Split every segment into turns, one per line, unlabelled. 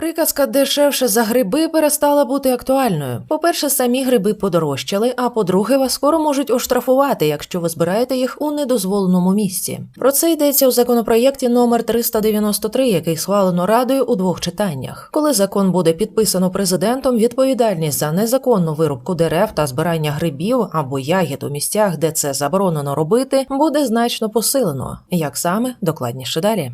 Приказка дешевше за гриби перестала бути актуальною. По-перше, самі гриби подорожчали, а по-друге, вас скоро можуть оштрафувати, якщо ви збираєте їх у недозволеному місці. Про це йдеться у законопроєкті номер 393, який схвалено радою у двох читаннях. Коли закон буде підписано президентом, відповідальність за незаконну вирубку дерев та збирання грибів або ягід у місцях, де це заборонено робити, буде значно посилено. Як саме докладніше далі.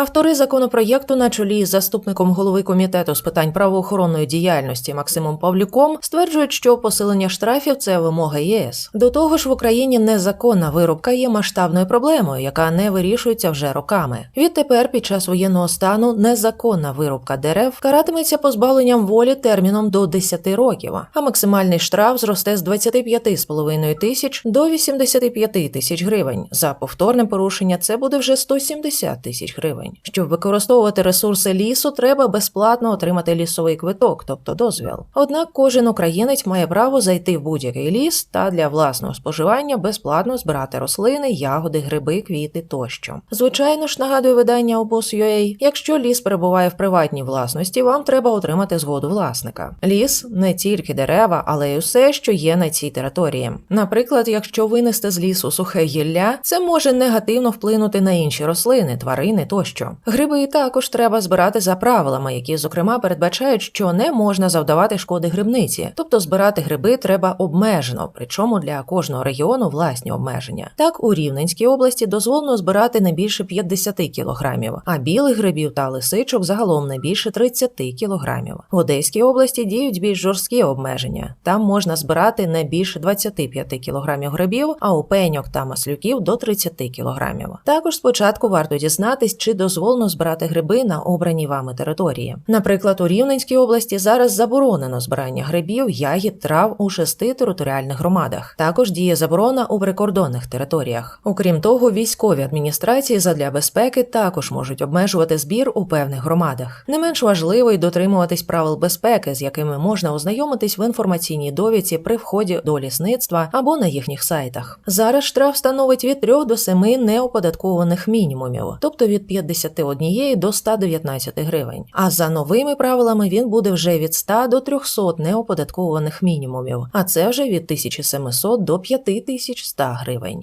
Автори законопроєкту на чолі з заступником голови комітету з питань правоохоронної діяльності Максимом Павлюком стверджують, що посилення штрафів це вимога ЄС. До того ж, в Україні незаконна вирубка є масштабною проблемою, яка не вирішується вже роками. Відтепер, під час воєнного стану, незаконна вирубка дерев каратиметься позбавленням волі терміном до 10 років, а максимальний штраф зросте з 25,5 тисяч до 85 тисяч гривень. За повторне порушення це буде вже 170 тисяч гривень. Щоб використовувати ресурси лісу, треба безплатно отримати лісовий квиток, тобто дозвіл. Однак кожен українець має право зайти в будь-який ліс та для власного споживання безплатно збирати рослини, ягоди, гриби, квіти тощо. Звичайно ж, нагадує видання обоз.ua, якщо ліс перебуває в приватній власності, вам треба отримати згоду власника. Ліс не тільки дерева, але й усе, що є на цій території. Наприклад, якщо винести з лісу сухе гілля, це може негативно вплинути на інші рослини, тварини тощо. Гриби також треба збирати за правилами, які, зокрема, передбачають, що не можна завдавати шкоди грибниці, тобто збирати гриби треба обмежено, причому для кожного регіону власні обмеження. Так у Рівненській області дозволено збирати не більше 50 кілограмів, а білих грибів та лисичок загалом не більше 30 кілограмів. В Одеській області діють більш жорсткі обмеження. Там можна збирати не більше 25 кілограмів грибів, а у пеньок та маслюків до 30 кілограмів. Також спочатку варто дізнатись, чи дозволено збирати гриби на обраній вами території. Наприклад, у Рівненській області зараз заборонено збирання грибів, ягід, трав у шести територіальних громадах. Також діє заборона у прикордонних територіях. Окрім того, військові адміністрації задля безпеки також можуть обмежувати збір у певних громадах. Не менш важливо й дотримуватись правил безпеки, з якими можна ознайомитись в інформаційній довідці при вході до лісництва або на їхніх сайтах. Зараз штраф становить від 3 до 7 неоподаткованих мінімумів, тобто від 51 до 119 гривень. А за новими правилами він буде вже від 100 до 300 неоподаткованих мінімумів, а це вже від 1700 до 5100 гривень.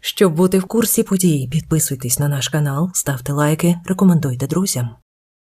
Щоб бути в курсі подій, підписуйтесь на наш канал, ставте лайки, рекомендуйте друзям.